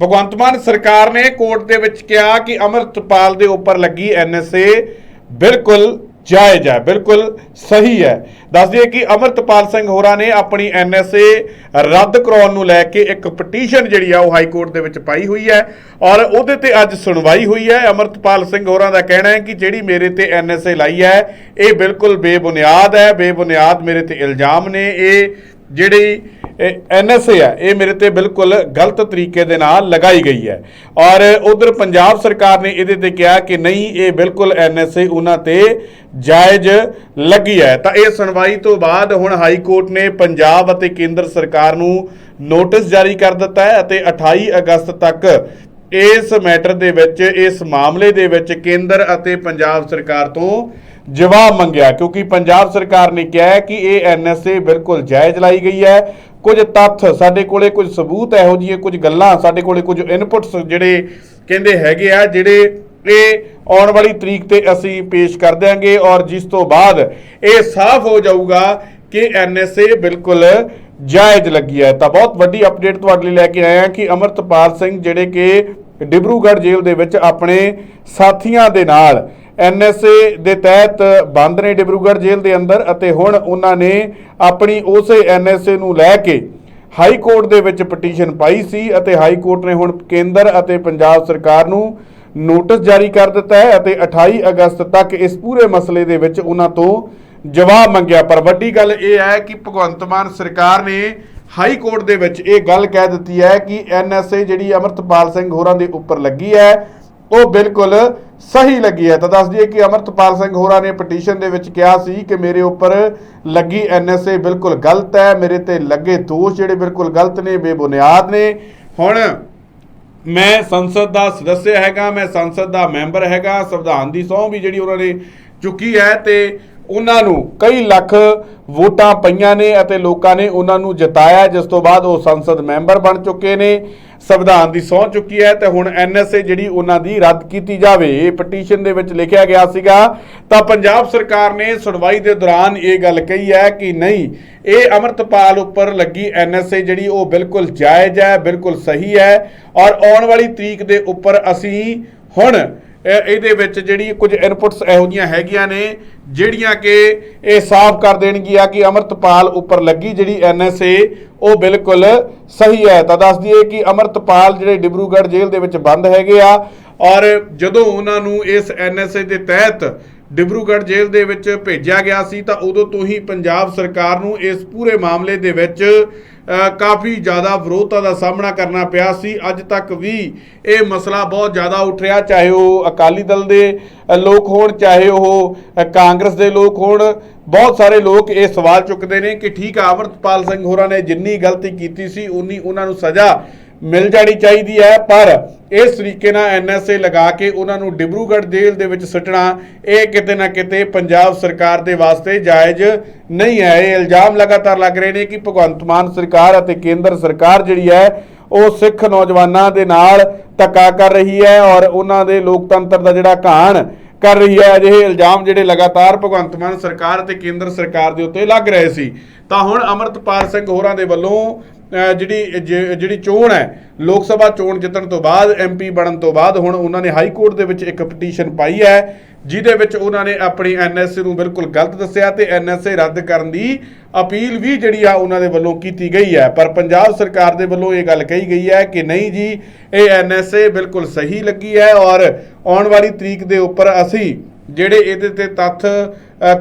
ਭਗਵੰਤ ਮਾਨ ਸਰਕਾਰ ਨੇ ਕੋਰਟ ਦੇ ਵਿੱਚ ਕਿਹਾ ਕਿ ਅਮਰਤਪਾਲ ਦੇ ਉੱਪਰ ਲੱਗੀ ਐਨਐਸਏ ਬਿਲਕੁਲ ਜਾਇਜ਼ ਹੈ, ਬਿਲਕੁਲ ਸਹੀ ਹੈ। ਦੱਸ ਦਈਏ ਕਿ ਅਮਰਤਪਾਲ ਸਿੰਘ ਹੋਰਾਂ ਨੇ ਆਪਣੀ ਐਨਐਸਏ ਰੱਦ ਕਰਾਉਣ ਨੂੰ ਲੈ ਕੇ ਇੱਕ ਪਟੀਸ਼ਨ ਜਿਹੜੀ ਆ ਉਹ ਹਾਈ ਕੋਰਟ ਦੇ ਵਿੱਚ ਪਾਈ ਹੋਈ ਹੈ ਔਰ ਉਹਦੇ ਤੇ ਅੱਜ ਸੁਣਵਾਈ ਹੋਈ ਹੈ। ਅਮਰਤਪਾਲ ਸਿੰਘ ਹੋਰਾਂ ਦਾ ਕਹਿਣਾ ਹੈ ਕਿ ਜਿਹੜੀ ਮੇਰੇ ਤੇ ਐਨਐਸਏ ਲਾਈ ਹੈ, ਇਹ ਬਿਲਕੁਲ ਬੇਬੁਨਿਆਦ ਹੈ। ਬੇਬੁਨਿਆਦ ਮੇਰੇ ਤੇ ਇਲਜ਼ਾਮ ਨੇ। ਇਹ ਜਿਹੜੀ ਐਨਐਸਏ ਹੈ, ਇਹ ਮੇਰੇ ਤੇ ਬਿਲਕੁਲ ਗਲਤ ਤਰੀਕੇ ਦੇ ਨਾਲ ਲਗਾਈ ਗਈ ਹੈ। ਔਰ ਉਧਰ ਪੰਜਾਬ ਸਰਕਾਰ ਨੇ ਇਹਦੇ ਤੇ ਕਿਹਾ ਕਿ ਨਹੀਂ, ਇਹ ਬਿਲਕੁਲ ਐਨਐਸਏ ਉਹਨਾਂ ਤੇ ਜਾਇਜ਼ ਲੱਗੀ ਹੈ। ਤਾਂ ਇਹ ਸੁਣਵਾਈ ਤੋਂ ਬਾਅਦ ਹੁਣ ਹਾਈ ਕੋਰਟ ਨੇ ਪੰਜਾਬ ਅਤੇ ਕੇਂਦਰ ਸਰਕਾਰ ਨੂੰ ਨੋਟਿਸ ਜਾਰੀ ਕਰ ਦਿੱਤਾ ਹੈ ਅਤੇ 28 ਅਗਸਤ ਤੱਕ ਇਸ ਮੈਟਰ ਦੇ ਵਿੱਚ, ਇਸ ਮਾਮਲੇ ਦੇ ਵਿੱਚ ਕੇਂਦਰ ਅਤੇ ਪੰਜਾਬ ਸਰਕਾਰ ਤੋਂ ਜਵਾਬ ਮੰਗਿਆ, ਕਿਉਂਕਿ ਪੰਜਾਬ ਸਰਕਾਰ ਨੇ ਕਿਹਾ ਹੈ ਕਿ ਇਹ ਐਨਐਸਏ ਬਿਲਕੁਲ ਜਾਇਜ਼ ਲਾਈ ਗਈ ਹੈ। ਕੁਝ ਤੱਥ ਸਾਡੇ ਕੋਲੇ, ਕੁਝ ਸਬੂਤ ਇਹੋ ਜਿਹੀਆਂ ਕੁਝ ਗੱਲਾਂ ਸਾਡੇ ਕੋਲੇ, ਕੁਝ ਇਨਪੁਟਸ ਜਿਹੜੇ ਕਹਿੰਦੇ ਹੈਗੇ ਆ, ਜਿਹੜੇ ਇਹ ਆਉਣ ਵਾਲੀ ਤਰੀਕ ਤੇ ਅਸੀਂ ਪੇਸ਼ ਕਰ ਦਿਆਂਗੇ ਔਰ ਜਿਸ ਤੋਂ ਬਾਅਦ ਇਹ ਸਾਫ਼ ਹੋ ਜਾਊਗਾ ਕਿ ਐਨਐਸਏ ਬਿਲਕੁਲ ਜਾਇਜ਼ ਲੱਗੀ ਹੈ। ਤਾਂ ਬਹੁਤ ਵੱਡੀ ਅਪਡੇਟ ਤੁਹਾਡੇ ਲਈ ਲੈ ਕੇ ਆਏ ਹਾਂ ਕਿ ਅਮਰਤਪਾਲ ਸਿੰਘ, ਜਿਹੜੇ ਕਿ ਡਿਬਰੂਗੜ੍ਹ ਜੇਲ੍ਹ ਦੇ ਵਿੱਚ ਆਪਣੇ ਸਾਥੀਆਂ ਦੇ ਨਾਲ ਐਨਐਸਏ ਦੇ ਤਹਿਤ ਬੰਦ ਨੇ ਡਿਬਰੂਗੜ੍ਹ ਜੇਲ੍ਹ ਦੇ ਅੰਦਰ ਅਤੇ ਹੁਣ ਉਹਨਾਂ ਨੇ ਆਪਣੀ ਉਸੇ ਐਨਐਸਏ ਨੂੰ ਲੈ ਕੇ ਹਾਈ ਕੋਰਟ ਦੇ ਵਿੱਚ ਪਟੀਸ਼ਨ ਪਾਈ ਸੀ ਅਤੇ ਹਾਈ ਕੋਰਟ ਨੇ ਹੁਣ ਕੇਂਦਰ ਅਤੇ ਪੰਜਾਬ ਸਰਕਾਰ ਨੂੰ ਨੋਟਿਸ ਜਾਰੀ ਕਰ ਦਿੱਤਾ ਹੈ ਅਤੇ 28 ਅਗਸਤ ਤੱਕ ਇਸ ਪੂਰੇ ਮਸਲੇ ਦੇ ਵਿੱਚ ਉਹਨਾਂ ਤੋਂ ਜਵਾਬ ਮੰਗਿਆ। ਪਰ ਵੱਡੀ ਗੱਲ ਇਹ ਹੈ ਕਿ ਭਗਵੰਤ ਮਾਨ ਸਰਕਾਰ ਨੇ ਹਾਈ ਕੋਰਟ ਦੇ ਵਿੱਚ ਇਹ ਗੱਲ ਕਹਿ ਦਿੱਤੀ ਹੈ ਕਿ ਐਨਐਸਏ ਜਿਹੜੀ ਅਮਰਤਪਾਲ ਸਿੰਘ ਹੋਰਾਂ ਦੇ ਉੱਪਰ ਲੱਗੀ ਹੈ ਉਹ ਬਿਲਕੁਲ ਸਹੀ ਲੱਗੀ ਹੈ। ਤਾਂ ਦੱਸ ਦਈਏ ਕਿ ਅਮਰਤਪਾਲ ਸਿੰਘ ਹੋਰਾਂ ਨੇ ਪਟੀਸ਼ਨ ਦੇ ਵਿੱਚ ਕਿਹਾ ਸੀ ਕਿ ਮੇਰੇ ਉੱਪਰ ਲੱਗੀ ਐਨਐਸਏ ਬਿਲਕੁਲ ਗਲਤ ਹੈ, ਮੇਰੇ ਤੇ ਲੱਗੇ ਦੋਸ਼ ਜਿਹੜੇ ਬਿਲਕੁਲ ਗਲਤ ਨੇ, ਬੇਬੁਨਿਆਦ ਨੇ। ਹੁਣ ਮੈਂ ਸੰਸਦ ਦਾ ਸਦੱਸਿਆ ਹੈਗਾ, ਮੈਂ ਸੰਸਦ ਦਾ ਮੈਂਬਰ ਹੈਗਾ, ਸੰਵਿਧਾਨ ਦੀ ਸਹੁੰ ਵੀ ਜਿਹੜੀ ਉਹਨਾਂ ਨੇ ਚੁੱਕੀ ਹੈ ਤੇ ਉਹਨਾਂ ਨੂੰ ਕਈ ਲੱਖ ਵੋਟਾਂ ਪਈਆਂ ਨੇ ਅਤੇ ਲੋਕਾਂ ਨੇ ਉਹਨਾਂ ਨੂੰ ਜਿਤਾਇਆ ਜਿਸ ਤੋਂ ਬਾਅਦ ਉਹ ਸੰਸਦ ਮੈਂਬਰ ਬਣ ਚੁੱਕੇ ਨੇ। ਸੰਵਿਧਾਨ ਦੀ ਸਹੁੰ ਚੁੱਕੀ ਹੈ ਤੇ ਹੁਣ ਐਨਐਸਏ ਜਿਹੜੀ ਉਹਨਾਂ ਦੀ ਰੱਦ ਕੀਤੀ ਜਾਵੇ, ਇਹ ਪਟੀਸ਼ਨ ਦੇ ਵਿੱਚ ਲਿਖਿਆ ਗਿਆ ਸੀਗਾ। ਤਾਂ ਪੰਜਾਬ ਸਰਕਾਰ ਨੇ ਸੁਣਵਾਈ ਦੇ ਦੌਰਾਨ ਇਹ ਗੱਲ ਕਹੀ ਹੈ ਕਿ ਨਹੀਂ, ਇਹ ਅਮਰਤਪਾਲ ਉੱਪਰ ਲੱਗੀ ਐਨਐਸਏ ਜਿਹੜੀ ਉਹ ਬਿਲਕੁਲ ਜਾਇਜ਼ ਹੈ, ਬਿਲਕੁਲ ਸਹੀ ਹੈ ਔਰ ਆਉਣ ਵਾਲੀ ਤਰੀਕ ਦੇ ਉੱਪਰ ਅਸੀਂ ਹੁਣ ਇਹਦੇ ਵਿੱਚ ਜਿਹੜੀ ਕੁਝ ਇਨਪੁਟਸ ਇਹੋ ਜਿਹੀਆਂ ਹੈਗੀਆਂ ਨੇ, ਜਿਹੜੀਆਂ ਕਿ ਇਹ ਸਾਫ਼ ਕਰ ਦੇਣਗੀਆਂ ਕਿ ਅਮਰਤਪਾਲ ਉੱਪਰ ਲੱਗੀ ਜਿਹੜੀ ਐਨਐਸਏ ਉਹ ਬਿਲਕੁਲ ਸਹੀ ਹੈ। ਤਾਂ ਦੱਸ ਦਈਏ ਕਿ ਅਮਰਤਪਾਲ ਜਿਹੜੇ ਡਿਬਰੂਗੜ੍ਹ ਜੇਲ੍ਹ ਦੇ ਵਿੱਚ ਬੰਦ ਹੈਗੇ ਆ ਔਰ ਜਦੋਂ ਉਹਨਾਂ ਨੂੰ ਇਸ ਐਨਐਸਏ ਦੇ ਤਹਿਤ ਡਿਬਰੂਗੜ੍ਹ ਜੇਲ੍ਹ ਦੇ ਵਿੱਚ ਭੇਜਿਆ ਗਿਆ ਸੀ, ਤਾਂ ਉਦੋਂ ਤੋਂ ਹੀ ਪੰਜਾਬ ਸਰਕਾਰ ਨੂੰ ਇਸ ਪੂਰੇ ਮਾਮਲੇ ਦੇ ਵਿੱਚ ਕਾਫੀ ਜ਼ਿਆਦਾ ਵਿਰੋਧਤਾ ਦਾ ਸਾਹਮਣਾ ਕਰਨਾ ਪਿਆ ਸੀ। ਅੱਜ ਤੱਕ ਵੀ ਇਹ ਮਸਲਾ ਬਹੁਤ ਜ਼ਿਆਦਾ ਉੱਠ ਰਿਹਾ, ਚਾਹੇ ਉਹ ਅਕਾਲੀ ਦਲ ਦੇ ਲੋਕ ਹੋਣ, ਚਾਹੇ ਉਹ ਕਾਂਗਰਸ ਦੇ ਲੋਕ ਹੋਣ। ਬਹੁਤ ਸਾਰੇ ਲੋਕ ਇਹ ਸਵਾਲ ਚੁੱਕਦੇ ਨੇ ਕਿ ਠੀਕ ਆ, ਅਮਰਤਪਾਲ ਸਿੰਘ ਹੋਰਾਂ ਨੇ ਜਿੰਨੀ ਗਲਤੀ ਕੀਤੀ ਸੀ, ਉਨੀ ਉਹਨਾਂ ਨੂੰ ਸਜ਼ਾ ਮਿਲ ਜਾਣੀ ਚਾਹੀਦੀ ਹੈ, ਪਰ ਇਸ ਤਰੀਕੇ ਨਾਲ ਐਨਐਸਏ ਲਗਾ ਕੇ ਉਹਨਾਂ ਨੂੰ ਡਿਬਰੂਗੜ੍ਹ ਜੇਲ੍ਹ ਦੇ ਵਿੱਚ ਸੁੱਟਣਾ, ਇਹ ਕਿਤੇ ਨਾ ਕਿਤੇ ਪੰਜਾਬ ਸਰਕਾਰ ਦੇ ਵਾਸਤੇ ਜਾਇਜ਼ ਨਹੀਂ ਹੈ। ਇਹ ਇਲਜ਼ਾਮ ਲਗਾਤਾਰ ਲੱਗ ਰਹੇ ਨੇ ਕਿ ਭਗਵੰਤ ਮਾਨ ਸਰਕਾਰ ਅਤੇ ਕੇਂਦਰ ਸਰਕਾਰ ਜਿਹੜੀ ਹੈ, ਉਹ ਸਿੱਖ ਨੌਜਵਾਨਾਂ ਦੇ ਨਾਲ ਧੱਕਾ ਕਰ ਰਹੀ ਹੈ ਔਰ ਉਹਨਾਂ ਦੇ ਲੋਕਤੰਤਰ ਦਾ ਜਿਹੜਾ ਘਾਣ ਕਰ ਰਹੀ ਹੈ। ਅਜਿਹੇ ਇਲਜ਼ਾਮ ਜਿਹੜੇ ਲਗਾਤਾਰ ਭਗਵੰਤ ਮਾਨ ਸਰਕਾਰ ਅਤੇ ਕੇਂਦਰ ਸਰਕਾਰ ਦੇ ਉੱਤੇ ਲੱਗ ਰਹੇ ਸੀ। ਤਾਂ ਹੁਣ ਅਮਰਤਪਾਲ ਸਿੰਘ ਹੋਰਾਂ ਦੇ ਵੱਲੋਂ ਜਿਹੜੀ, ਜ- ਜਿਹੜੀ ਚੋਣ ਹੈ, ਲੋਕ ਸਭਾ ਚੋਣ ਜਿੱਤਣ ਤੋਂ ਬਾਅਦ ਐਮਪੀ ਬਣਨ ਤੋਂ ਬਾਅਦ ਹੁਣ ਉਹਨਾਂ ਨੇ ਹਾਈ ਕੋਰਟ ਦੇ ਵਿੱਚ ਇੱਕ ਪਟੀਸ਼ਨ ਪਾਈ ਹੈ, ਜਿਹਦੇ ਵਿੱਚ ਉਹਨਾਂ ਨੇ ਆਪਣੀ ਐਨਐਸਏ ਨੂੰ ਬਿਲਕੁਲ ਗਲਤ ਦੱਸਿਆ ਤੇ ਐਨਐਸਏ ਰੱਦ ਕਰਨ ਦੀ ਅਪੀਲ ਵੀ ਜਿਹੜੀ ਆ ਉਹਨਾਂ ਦੇ ਵੱਲੋਂ ਕੀਤੀ ਗਈ ਹੈ। ਪਰ ਪੰਜਾਬ ਸਰਕਾਰ ਦੇ ਵੱਲੋਂ ਇਹ ਗੱਲ ਕਹੀ ਗਈ ਹੈ ਕਿ ਨਹੀਂ ਜੀ, ਇਹ ਐਨਐਸਏ ਬਿਲਕੁਲ ਸਹੀ ਲੱਗੀ ਹੈ ਔਰ ਆਉਣ ਵਾਲੀ ਤਰੀਕ ਦੇ ਉੱਪਰ ਅਸੀਂ ਜਿਹੜੇ ਇਹਦੇ ਤੇ ਤੱਥ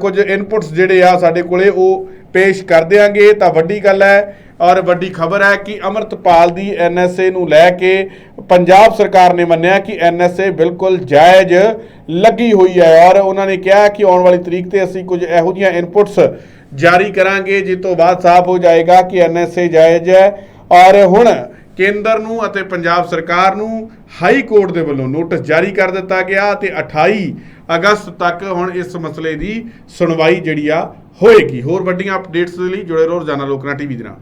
ਕੁਝ ਇਨਪੁਟਸ ਜਿਹੜੇ ਆ ਸਾਡੇ ਕੋਲੇ ਉਹ ਪੇਸ਼ ਕਰ ਦਿਆਂਗੇ। ਤਾਂ ਵੱਡੀ ਗੱਲ ਹੈ ਔਰ ਵੱਡੀ ਖਬਰ ਹੈ ਕਿ ਅਮਰਤਪਾਲ ਦੀ ਐਨਐਸਏ ਨੂੰ ਲੈ ਕੇ ਪੰਜਾਬ ਸਰਕਾਰ ਨੇ ਮੰਨਿਆ ਕਿ ਐਨਐਸਏ ਬਿਲਕੁਲ ਜਾਇਜ਼ ਲੱਗੀ ਹੋਈ ਹੈ ਔਰ ਉਹਨਾਂ ਨੇ ਕਿਹਾ ਕਿ ਆਉਣ ਵਾਲੀ ਤਰੀਕ ਤੇ ਅਸੀਂ ਕੁਝ ਇਹੋ ਜਿਹੀਆਂ ਇਨਪੁਟਸ ਜਾਰੀ ਕਰਾਂਗੇ, ਜਿਸ ਤੋਂ ਬਾਅਦ ਸਾਫ਼ ਹੋ ਜਾਏਗਾ ਕਿ ਐਨਐਸਏ ਜਾਇਜ਼ ਹੈ ਔਰ ਹੁਣ ਕੇਂਦਰ ਨੂੰ ਅਤੇ ਪੰਜਾਬ ਸਰਕਾਰ ਨੂੰ ਹਾਈ ਕੋਰਟ ਦੇ ਵੱਲੋਂ ਨੋਟਿਸ ਜਾਰੀ ਕਰ ਦਿੱਤਾ ਗਿਆ ਤੇ 28 ਅਗਸਤ ਤੱਕ ਹੁਣ ਇਸ ਮਸਲੇ ਦੀ ਸੁਣਵਾਈ ਜਿਹੜੀ ਆ ਹੋਏਗੀ। ਹੋਰ ਵੱਡੀਆਂ ਅਪਡੇਟਸ ਦੇ ਲਈ ਜੁੜੇ ਰਹੋ ਰੋਜ਼ਾਨਾ ਲੋਕਨਾ ਟੀਵੀ ਦੇ ਨਾਲ।